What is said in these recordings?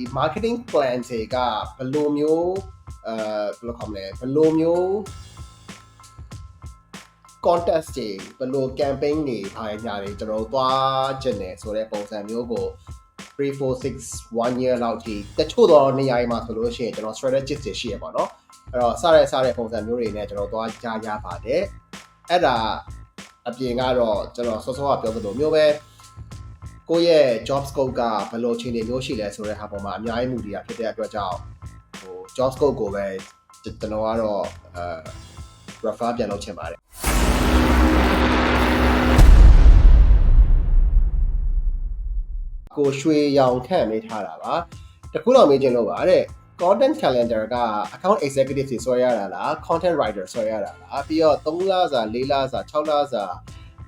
ဒီ marketing plan တွေကဘယ်လိုမျိုးအဲဘယ်လိုခေါ်မလဲဘယ်လိုမျိုး contest တွေဘယ်လို campaign တွေအားညာတွေကျွန်တော်တို့သွားကျင်တယ်ဆိုတဲ့ပုံစံမျိုးကို3 4 6 1 year လောက်ထိတချို့တော့နေရာတွေမှာဆိုလို့ရှိရင်ကျွန်တော် strategist တွေရှိရပါတော့အဲ့တော့စတဲ့စတဲ့ပုံစံမျိုးတွေနဲ့ကျွန်တော်သွားကြားရပါတယ်အဲ့ဒါအပြင်ကတော့ကျွန်တော်စောစောကပြောသလိုမျိုးပဲ ကိုယ့်ရဲ့ job scope ကဘယ်လိုအခြေအနေမျိုးရှိလဲဆိုတဲ့ဟာပေါ်မှာအများကြီးမူတည်တာဖြစ်တဲ့အတွက်ကြောင့်ဟို job scope ကိုပဲကျွန်တော်ကတော့အဲ refer ပြန်လုပ်ချင်ပါတယ်ကိုရွှေရောင်ခန့်မေးထားတာပါတခုတော့မေးချင်လို့ပါတဲ့ content calendar က account executive တွေဆွဲရတာလား content writer ဆွဲရတာလားပြီးတော့3လစာ4လစာ6လစာ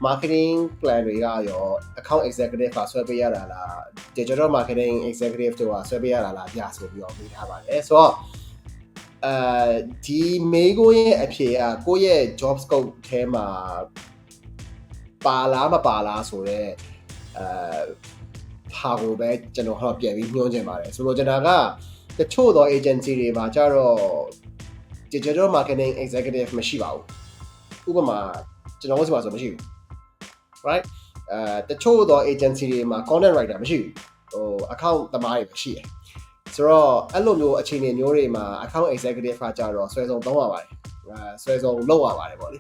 marketing plan တွေကရော account executive ကဆွဲပေးရတာလား digital marketing executive တို့ကဆွဲပေးရတာလားပြဆိုပြီးတော့မေးထားပါတယ်ဆိုတော့အဲဒီမေးကိုရဲ့အဖြေကကိုယ့်ရဲ့ job scope ထဲမှာပါလားမပါလားဆိုတော့အဲဟာကိုပဲကျွန်တော်တော့ပြန်ပြီးညှိုးချင်ပါတယ်ဆိုတော့ကျွန်တော်ကတချို့သော agency တွေမှာကြတော့ digital marketing executive မရှိပါဘူးဥပမာကျွန်တော်တို့ဆီမှာဆိုမရှိဘူး right အဲတချို့သော agency တွေမှာ content writer မရှိဘူးဟို account သမားတွေပဲရှိတယ်ဆိုတော့အဲ့လိုမျိုးအခြေအနေမျိုးတွေမှာ account executive ကကြတော့ဆွဲဆုံးသုံးရပါတယ်အဲဆွဲဆုံးလုပ်ရပါတယ်ပေါ့လေ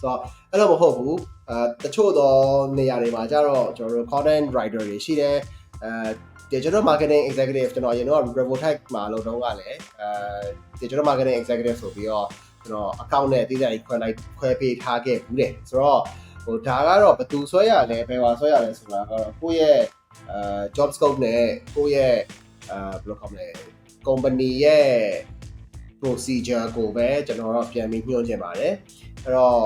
ဆိုတော့အဲ့လိုမဟုတ်ဘူးအဲတချို့သောနေရာတွေမှာကြတော့ကျွန်တော်တို့ content writer တွေရှိတယ်အဲ digital marketing executive ကျွန်တော်အရင်တော့ Revotype မှာလုပ်တော့ကလည်းအဲ digital marketing executive ဆိုပြီးတော့ကျွန်တော် account နဲ့တည်တဲ့ခွဲလိုက်ခွဲပေးထားခဲ့ဘူးတယ်ဆိုတော့ ဟိုဒါကတော့ဘယ်သူဆွဲရလဲဘယ်ဟာဆွဲရလဲဆိုတာကတော့ကိုယ့်ရဲ့အဲ job scope နဲ့ကိုယ့်ရဲ့အဲဘယ်လိုခေါ်မလဲ company ရဲ့ procedure ကိုပဲကျွန်တော်တော့ပြန်ပြီးညွှန်ချင်ပါတယ်အဲ့တော့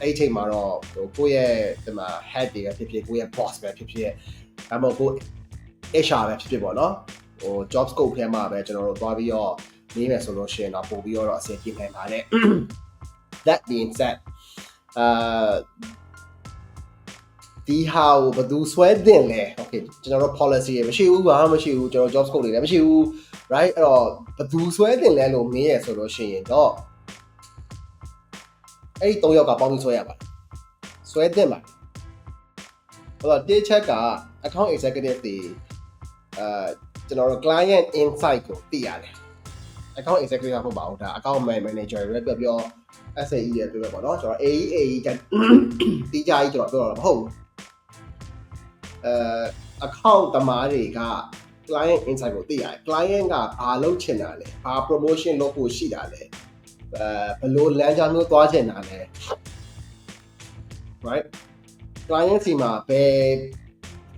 အဲ့ဒီအချိန်မှာတော့ဟိုကိုယ့်ရဲ့ဒီမှာ head တွေကဖြစ်ဖြစ်ကိုယ့်ရဲ့ boss ပဲဖြစ်ဖြစ်ဒါမှမဟုတ်ကိုယ် HR ပဲဖြစ်ဖြစ်ပေါ့နော်ဟို job scope ထဲမှာပဲကျွန်တော်တို့သွားပြီးတော့နေမယ်ဆိုလို့ရှိရင်တော့ပို့ပြီးတော့အဆင်ပြေနိုင်ပါတယ် that being said အာ ဒီဟာကိုဘယ်သူဆွဲတင်လဲ okay ကျွန်တော်တို့ policy တွေမရှိဘူးဘာမှမရှိဘူးကျွန်တော် job scope တွေလည်းမရှိဘူး right အဲ့တော့ဘယ်သူဆွဲတင်လဲလို့မေးရဆိုလို့ရှိရင်တော့အဲ့ဒီ၃ယောက်ကပေါင်းပြီးဆွဲရပါတယ်ဆွဲတင်ပါဟိုတော့တေးချက်က account executive တွေအဲကျွန်တော်တို့ client insight ကိုသိရတယ် account executive ကမဟုတ်ပါဘူးဒါ account manager တွေပဲပြောပြော SAE တွေပြောပြောပေါ့နော်ကျွန်တော် AE AE ကတီးကြကြီးကျွန်တော်ပြောတာမဟုတ်ဘူး အဲ account တမားတွေက client insight ကိုသိရတယ် client ကဘာလုပ်ချင်တာလဲဘာ promotion လုပ်ဖို့ရှိတာလဲအဲဘယ်လိုလမ်းကြောင်းမျိုးသွားချင်တာလဲ right client စီမှာဘယ်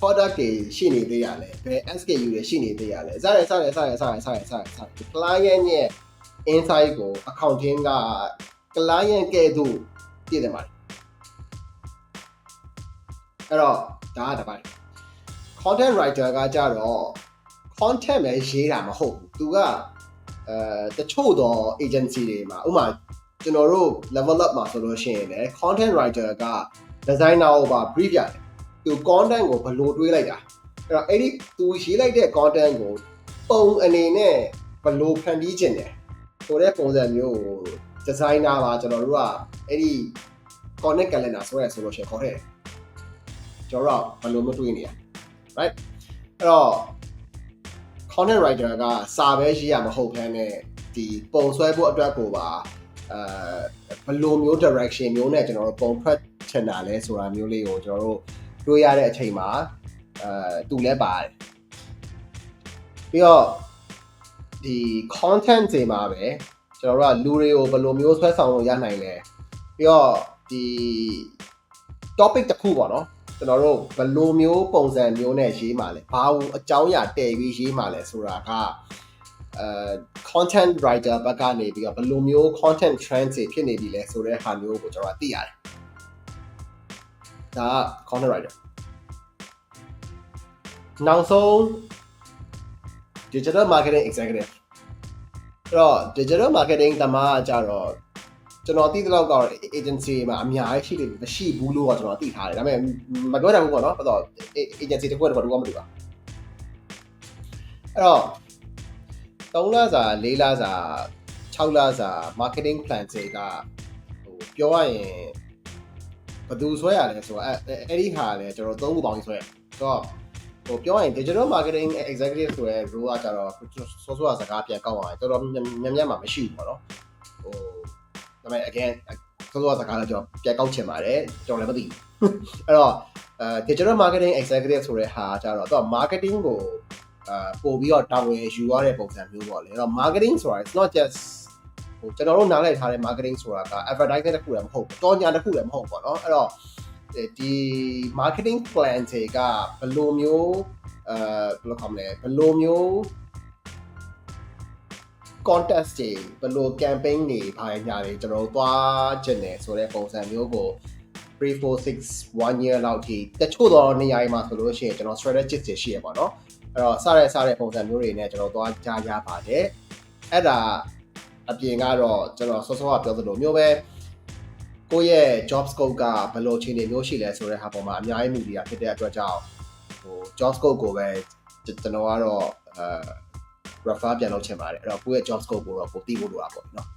product တွေရှိနေသေးရလဲဘယ် SKU တွေရှိနေသေးရလဲစတယ်စတယ်စတယ်စတယ်စတယ်စတယ်စတယ် client ရဲ့ insight ကို accounting က client ကဲ့သို့ပြည့်တယ်မှာအဲ့တော့ ဒါကတစ်ပိုင်း content writer ကကြတော့ content ပဲရေးတာမဟုတ်ဘူးသူကအဲတချို့သော agency တွေမှာဥပမာကျွန်တော်တို့ level up မှာဆိုလို့ရှိရင်လည်း content writer က designer ကိုပါ brief ရတယ်သူ content ကိုဘယ်လိုတွေးလိုက်တာအဲ့တော့အဲ့ဒီသူရေးလိုက်တဲ့ content ကိုပုံအနေနဲ့ဘယ်လိုဖန်တီးခြင်းလဲဆိုတဲ့ပုံစံမျိုးကို designer ပါကျွန်တော်တို့ကအဲ့ဒီ connect calendar ဆိုရဲဆိုလို့ရှိရင်ခေါ်ခဲ့တယ် ကျွန်တော်တို့ကဘယ်လိုမတွေးနေရ right အဲ့တော့ content writer ကစာပဲရေးရမဟုတ်ဘဲနဲ့ဒီပုံဆွဲဖို့အတွက်ကိုပါအဲဘယ်လိုမျိုး direction မျိုးနဲ့ကျွန်တော်တို့ပုံထွက်ချင်တာလဲဆိုတာမျိုးလေးကိုကျွန်တော်တို့တွေးရတဲ့အချိန်မှာအဲသူလည်းပါတယ်ပြီးတော့ဒီ content တွေမှာပဲကျွန်တော်တို့ကလူတွေကိုဘယ်လိုမျိုးဆွဲဆောင်လို့ရနိုင်လဲပြီးတော့ဒီ topic တစ်ခုပေါ့နော် ကျွန်တော်တို့ဘယ်လိုမျိုးပုံစံမျိုးနဲ့ရေးမှာလဲဘာလို့အကြောင်းအရာတည်ပြီးရေးမှာလဲဆိုတာကအဲ content writer ဘက်ကနေပြီးတော့ဘယ်လိုမျိုး content trend တွေဖြစ်နေပြီလဲဆိုတဲ့ဟာမျိုးကိုကျွန်တော်သိရတယ်ဒါက content writer နောက်ဆုံး digital marketing executive အဲ့တော့ digital marketing တမားကကြတော့ ကျွန်တော်သိတဲ့လောက်ကတော့ agency မှာအများကြီးရှိတယ်မရှိဘူးလို့ကကျွန်တော်သိထားတယ်ဒါပေမဲ့မပြောတတ်ဘူးပေါ့နော်ဘာလို့ agency တစ်ခုတစ်ခုတော့မတူပါအဲ့တော့3လစာ4လစာ6လစာ marketing plan တွေကဟိုပြောရရင်ဘယ်သူဆွဲရလဲဆိုတော့အဲ့အဲ့ဒီဟာလဲကျွန်တော်သုံးခုပေါင်းပြီးဆွဲရဆိုတော့ဟိုပြောရရင် digital marketing executive ဆိုတဲ့ role ကကျတော့စောစောစကားပြန်ကောက်အောင်တော်တော်များများမှမရှိဘူးပေါ့နော်ဟိုဒါ ပေမဲ့ again စောစောစကားလည်းကျွန်တော်ပြန်ကောက်ချင်ပါတယ်ကျွန်တော်လည်းမသိဘူးအဲ့တော့အဲ digital marketing executive ဆိုတဲ့ဟာကျတော့သူက marketing ကိုအာပို့ပြီးတော့တာဝန်ယူရတဲ့ပုံစံမျိုးပေါ့လေအဲ့တော့ marketing ဆိုတာ it's not just ဟိုကျွန်တော်တို့နားလည်ထားတဲ့ marketing ဆိုတာက advertising တစ်ခုလည်းမဟုတ်ဘူး။တော်ညာတစ်ခုလည်းမဟုတ်ဘူးပေါ့နော်။အဲ့တော့ဒီ marketing plan တွေကဘယ်လိုမျိုးအဲဘယ်လိုခေါ်မလဲဘယ်လိုမျိုး contest တွေဘယ်လို campaign တွေဘာညာတွေကျွန်တော်တို့သွားကျင်တယ်ဆိုတဲ့ပုံစံမျိုးကို3 4 6 1 year လောက်ထိတချို့တော့နေရာတွေမှာဆိုလို့ရှိရင်ကျွန်တော် strategist တွေရှိရပါတော့။အဲ့တော့စတဲ့စတဲ့ပုံစံမျိုးတွေနဲ့ကျွန်တော်သွားကြားရပါတယ်။အဲ့ဒါအပြင်ကတော့ကျွန်တော်စောစောကပြောသလိုမျိုးပဲကိုယ့်ရဲ့ job scope ကဘယ်လိုအခြေအနေမျိုးရှိလဲဆိုတဲ့ဟာပေါ်မှာအများကြီးမူတည်တာဖြစ်တဲ့အတွက်ကြောင့်ဟို job scope ကိုပဲကျွန်တော်ကတော့အဲ refer ပြန်လုပ်ချင်ပါတယ်အဲ့တော့ကိုယ့်ရဲ့ job scope ကိုတော့ပိုသိဖို့လိုတာပေါ့နော်